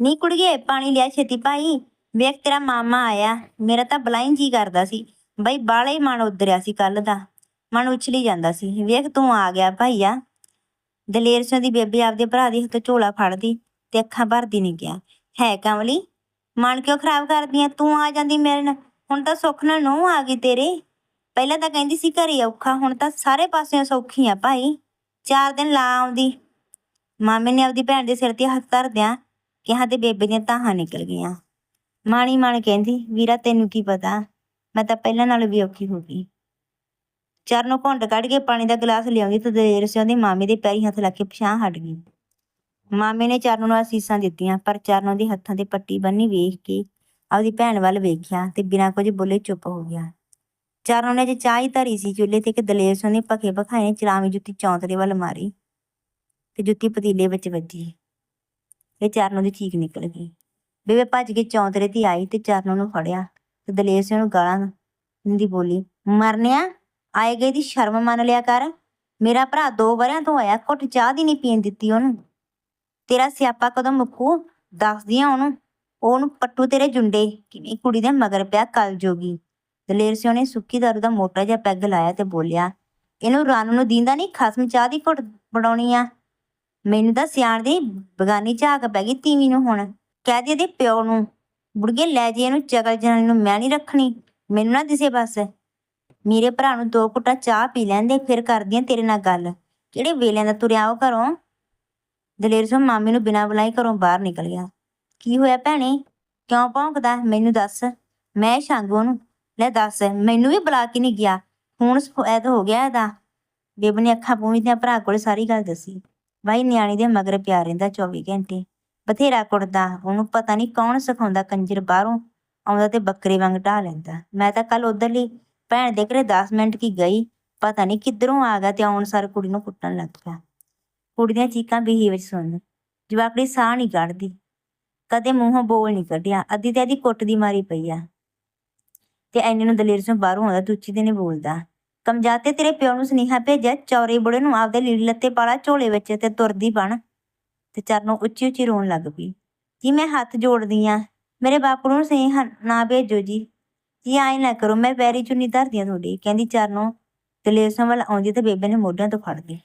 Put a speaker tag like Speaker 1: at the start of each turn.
Speaker 1: ਨੀ ਕੁੜੀਏ, ਪਾਣੀ ਲਿਆ ਛੇਤੀ ਭਾਈ। ਵੇਖ ਤੇਰਾ ਮਾਮਾ ਆਇਆ। ਮੇਰਾ ਤਾਂ ਬਲਾਈਂ ਜੀ ਕਰਦਾ ਸੀ। ਬਈ ਬਾਲਾ ਹੀ ਮਨ ਉਧਰਿਆ ਸੀ ਕੱਲ ਦਾ। ਮਨ ਉਛਲੀ ਜਾਂਦਾ ਸੀ। ਵੇਖ ਤੂੰ ਆ ਗਿਆ ਭਾਈਆ। ਦਲੇਰ ਸਿੰਘ ਦੀ ਬੇਬੇ ਆਪਦੇ ਭਰਾ ਦੀ ਹੱਥੋਂ ਝੋਲਾ ਫੜਦੀ ਤੇ ਅੱਖਾਂ ਭਰਦੀ ਨਹੀਂ ਗਿਆ। ਹੈ ਕਮਲੀ, ਮਨ ਕਿਉਂ ਖਰਾਬ ਕਰਦੀ ਆ ਤੂੰ ਆ ਜਾਂਦੀ ਮੇਰੇ ਨਾਲ। ਹੁਣ ਤਾਂ ਸੁੱਖ ਨਾਲ ਨੂੰ ਆ ਗਈ ਤੇਰੇ। ਪਹਿਲਾਂ ਤਾਂ ਕਹਿੰਦੀ ਸੀ ਘਰੇ ਔਖਾ, ਹੁਣ ਤਾਂ ਸਾਰੇ ਪਾਸਿਓਂ ਸੌਖੀ ਆ ਭਾਈ। ਚਾਰ ਦਿਨ ਲਾ ਆਉਂਦੀ। ਮਾਮੇ ਨੇ ਆਪਦੀ ਭੈਣ ਦੇ ਸਿਰ ਤੇ ਹੱਥ ਧਰਦਿਆਂ ਕਿਹਾ ਤੇ ਬੇਬੇ ਦੀਆਂ ਤਾਹਾਂ ਨਿਕਲ ਗਈਆਂ। ਮਾਣੀ ਮਾਣ ਕਹਿੰਦੀ, ਵੀਰਾ ਤੈਨੂੰ ਕੀ ਪਤਾ? ਮੈਂ ਤਾਂ ਪਹਿਲਾਂ ਨਾਲੋਂ ਵੀ ਔਖੀ ਹੋ ਗਈ। ਚਰਨੋਂ ਘੁੰਡ ਕੱਢ ਕੇ ਪਾਣੀ ਦਾ ਗਲਾਸ ਲਿਆਉਂਦੀ ਤੇ ਦਲੇਰ ਸਿੰਘ ਦੀ ਮਾਮੇ ਦੇ ਪੈਰੀ ਹੱਥ ਲਾ ਕੇ ਪਛਾਂ ਹਟ ਗਈ। ਮਾਮੇ ਨੇ ਚਰਨੋਂ ਨੂੰ ਅਸੀਸਾਂ ਦਿੱਤੀਆਂ, ਪਰ ਚਰਨੋਂ ਦੇ ਹੱਥਾਂ ਤੇ ਪੱਟੀ ਬੰਨੀ ਵੇਖ ਕੇ ਆਪਦੀ ਭੈਣ ਵੱਲ ਵੇਖਿਆ ਤੇ ਬਿਨਾਂ ਕੁਝ ਬੋਲੇ ਚੁੱਪ ਹੋ ਗਿਆ। ਚਰਨੋਂ ਨੇ ਜੇ ਚਾਹ ਹੀ ਧਰੀ ਸੀ, ਚੁੱਲ੍ਹੇ ਤੇ ਇੱਕ ਦਲੇਰ ਸਿੰਘ ਨੇ ਭਖੇ ਭਖਾਏ ਨੇ ਜੁੱਤੀ ਚੌਂਤਰੇ ਵੱਲ ਮਾਰੀ ਤੇ ਜੁੱਤੀ ਪਤੀਲੇ ਵਿੱਚ ਵੱਜੀ। ਤੇ ਚਰਨੋਂ ਦੀ ਠੀਕ ਨਿਕਲ ਗਈ। ਬੇਬੇ ਭੱਜ ਕੇ ਚੌਂਤਰੇ ਤੇ ਆਈ ਤੇ ਚਰਨੋਂ ਨੂੰ ਫੜਿਆ ਤੇ ਦਲੇਰ ਸਿੰਘ ਨੂੰ ਗਾਲਾਂ ਦਿੰਦੀ ਬੋਲੀ, ਮਰਨਿਆ, ਆਏ ਗਏ ਦੀ ਸ਼ਰਮ ਮੰਨ ਲਿਆ ਕਰ। ਮੇਰਾ ਭਰਾ ਦੋ ਵਰਿਆਂ ਤੋਂ ਆਇਆ, ਘੁੱਟ ਚਾਹ ਦੀ ਨਹੀਂ ਪੀਣ ਦਿੱਤੀ ਉਹਨੂੰ। ਤੇਰਾ ਸਿਆਪਾ ਕਦੋਂ ਮੁੱਕੂ? ਦੱਸਦੀ ਆ ਉਹਨੂੰ। ਉਹਨੂੰ ਪੱਟੂ ਤੇਰੇ ਜੁੰਡੇ, ਕਿਵੇਂ ਕੁੜੀ ਦੇ ਮਗਰ ਪਿਆ ਕਲ ਜੋਗੀ ਦਲੇਰ ਸਿੰਘ ਨੇ ਸੁੱਕੀ ਦਾਰੂ ਦਾ ਮੋਟਾ ਜਿਹਾ ਪੈਗ ਲਾਇਆ ਤੇ ਬੋਲਿਆ, ਇਹਨੂੰ ਰਨ ਨੂੰ ਦੀਂਦਾ ਨਹੀਂ, ਖਸਮ ਚਾਹ ਦੀ ਘੁੱਟ ਬਣਾਉਣੀ ਆ। ਮੈਨੂੰ ਤਾਂ ਸਿਆਣ ਦੀ ਬਗਾਨੀ ਝਾਕ ਪੈ ਗਈ ਤੀਵੀਂ ਨੂੰ ਹੁਣ। ਕਹਿ ਦੇ ਇਹਦੇ ਪਿਓ ਨੂੰ ਬੁੜਗੇ ਲੈ ਜੇ ਇਹਨੂੰ ਚਗਲ ਜਨਾਨੀ ਨੂੰ ਮੈਂ ਨਹੀਂ ਰੱਖਣੀ, ਮੈਨੂੰ ਨਾ ਦਿਸੇ ਬਸ। ਮੇਰੇ ਭਰਾ ਨੂੰ ਦੋ ਘੁੱਟਾਂ ਚਾਹ ਪੀ ਲੈਂਦੇ ਫਿਰ ਕਰਦੀਆਂ ਤੇਰੇ ਨਾਲ ਗੱਲ। ਕਿਹੜੇ ਵੇਲਿਆਂ ਦਾ ਤੁਰਿਆ ਉਹ ਘਰੋਂ? ਦਲੇਰ ਸਿੰਘ ਮਾਮੀ ਨੂੰ ਬਿਨਾਂ ਬੁਲਾਈ ਘਰੋਂ ਬਾਹਰ ਨਿਕਲ ਗਿਆ। ਕੀ ਹੋਇਆ ਭੈਣੇ? ਕਿਉਂ ਭੌਂਕਦਾ? ਮੈਨੂੰ ਦੱਸ। ਮੈਂ ਛਾਂਗੂ ਉਹਨੂੰ। ਲੈ ਦੱਸ, ਮੈਨੂੰ ਵੀ ਬੁਲਾ ਕੇ ਨਹੀਂ ਗਿਆ। ਹੁਣ ਸਫੈਦ ਹੋ ਗਿਆ ਇਹਦਾ। ਬੇਬ ਨੇ ਅੱਖਾਂ ਪੂੰਝਦਿਆਂ ਭਰਾ ਕੋਲ ਸਾਰੀ ਗੱਲ ਦੱਸੀ। ਬਾਈ ਨਿਆਣੀ ਦੇ ਮਗਰ ਪਿਆ ਰਹਿੰਦਾ 24 ਘੰਟੇ। ਬਥੇਰਾ ਕੁੱਟਦਾ, ਉਹਨੂੰ ਪਤਾ ਨਹੀਂ ਕੌਣ ਸਿਖਾਉਂਦਾ ਕੰਜਰ ਬਾਹਰੋਂ, ਆਉਂਦਾ ਤੇ ਬੱਕਰੇ ਵਾਂਗ ਢਾ ਲੈਂਦਾ। ਮੈਂ ਤਾਂ ਕੱਲ ਉਧਰਲੀ ਭੈਣ ਦੇ ਘਰੇ 10 ਮਿੰਟ ਕੀ ਗਈ, ਪਤਾ ਨਹੀਂ ਕਿੱਧਰੋਂ ਆ ਗਿਆ ਤੇ ਆਉਣ ਸਾਰ ਕੁੜੀ ਨੂੰ ਕੁੱਟਣ ਲੱਗ ਪਿਆ। ਕੁੜੀ ਦੀਆਂ ਚੀਕਾਂ ਬੀਹੀ ਵਿੱਚ ਸੁਣ ਜਵਾਕੜੀ ਸਾਹ ਨਹੀਂ ਕੱਢਦੀ। ਕਦੇ ਮੂੰਹੋਂ ਬੋਲ ਨਹੀਂ ਕੱਢਿਆ, ਅੱਧੀ ਤੇ ਅੱਧੀ ਕੁੱਟ ਦੀ ਮਾਰੀ ਪਈ ਆ। ਤੇ ਐਨੇ ਨੂੰ ਦਲੇਰ ਸਿੰਘ ਬਾਹਰੋਂ ਆਉਂਦਾ ਤੁੱਚੀ ਤੇ ਨਹੀਂ ਬੋਲਦਾ। ਕਮਜਾਤੇ ਤੇਰੇ ਪਿਓ ਨੂੰ ਸੁਨੇਹਾ ਭੇਜਿਆ, ਚੌਰੇ ਬੁੜੇ ਨੂੰ ਆਪਦੇ ਲੀੜੀ ਲੱਤੇ ਪਾਲਾ, ਝੋਲੇ ਵਿੱਚ ਤੇ ਤੁਰਦੀ ਬਣ ਤੇ ਚਰਨੋਂ ਉੱਚੀ ਉੱਚੀ ਰੋਣ ਲੱਗ ਪਈ। ਜੀ, ਮੈਂ ਹੱਥ ਜੋੜਦੀ ਆ। ਮੇਰੇ ਬਾਪੂ ਨੂੰ ਸੁਨੇਹਾ ਨਾ ਭੇਜੋ ਜੀ। ਜੀ ਆਏ ਨਾ ਕਰੋ, ਮੈਂ ਪੈਰੀ ਚੁੰਨੀ ਧਰਦੀ ਆ ਤੁਹਾਡੀ। ਕਹਿੰਦੀ, ਚਰਨੋਂ ਦਲੇਰ ਸਿੰਘ ਵੱਲ ਆਉਂਦੀ ਤੇ ਬੇਬੇ ਨੇ ਮੋਢਿਆਂ ਤੋਂ ਫੜ ਲਈ